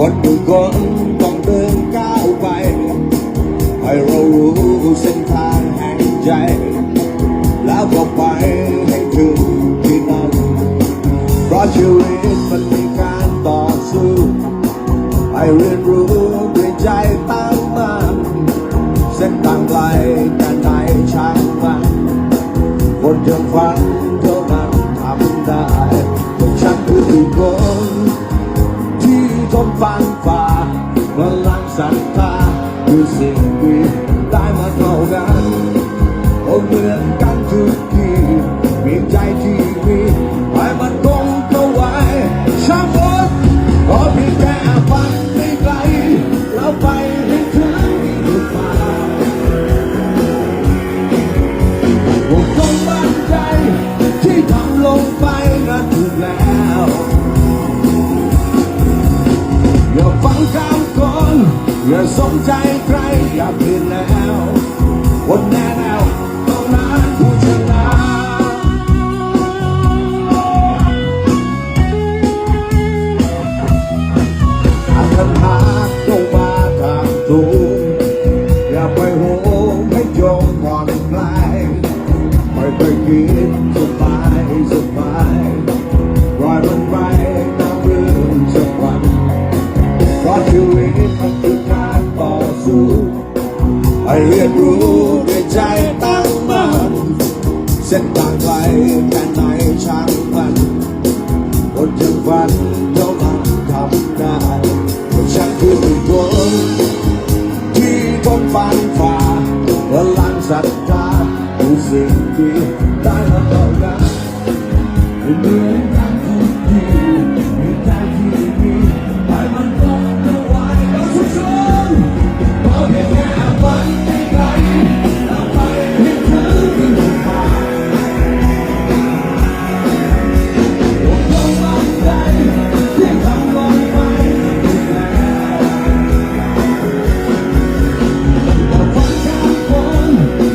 con đường con còn đơn cao bay hãy râu sen than hàng chạy. Lá vòng bay ราะชีวิตมันมีการต่อสู้ให้เรียนรู้ด้วยใจตั้งมั่นเส้นทางไกลแต่ไหนช่างมันคนยังฝังเท่านั้นทำได้ฉันคือคน อย่าสนใจใครอย่าเปลี่ยนแล้ววันนั้น เรียนรู้ด้วยใจตั้งมั่นเส้นทางไกลแค่ไหนช่างมันคนยังฝันเท่านั้นทำได้เพราะฉันคือคนที่ทนฟันฝ่าพลังศรัทธาคือสิ่งที่ได้มาต่อกันเหมือน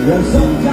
There's something